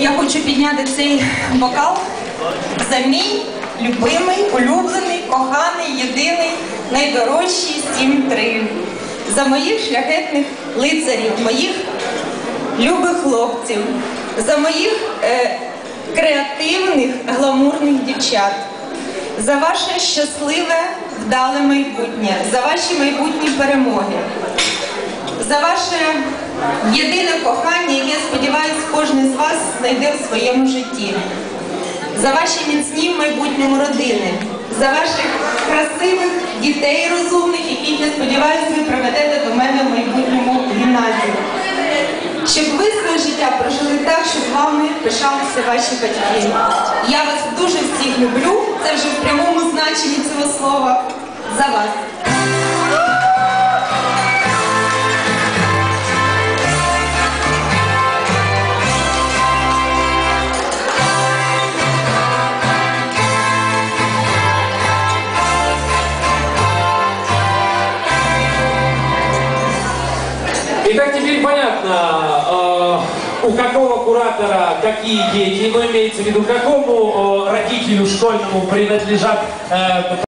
Я хочу підняти цей бокал за мій любимий, улюблений, коханий, єдиний, найдорожчий сім три. За моїх шляхетних лицарів, моїх любих хлопців, за моїх е, креативних, гламурних дівчат, за ваше щасливе, вдале майбутнє, за ваші майбутні перемоги за ваше єдине кохання, яке, вас знайде в своєму житті, за ваші міцні в майбутньому родини, за ваших красивих дітей розумних, яких, я сподіваюся, ви приведете до мене в майбутньому гімназію. Щоб ви своє життя прожили так, щоб вами пишалися ваші батьки. Я вас дуже всіх люблю, це вже в прямому значенні цього слова. За вас. Итак, теперь понятно, э, у какого куратора какие дети, но имеется в виду, какому э, родителю школьному принадлежат э,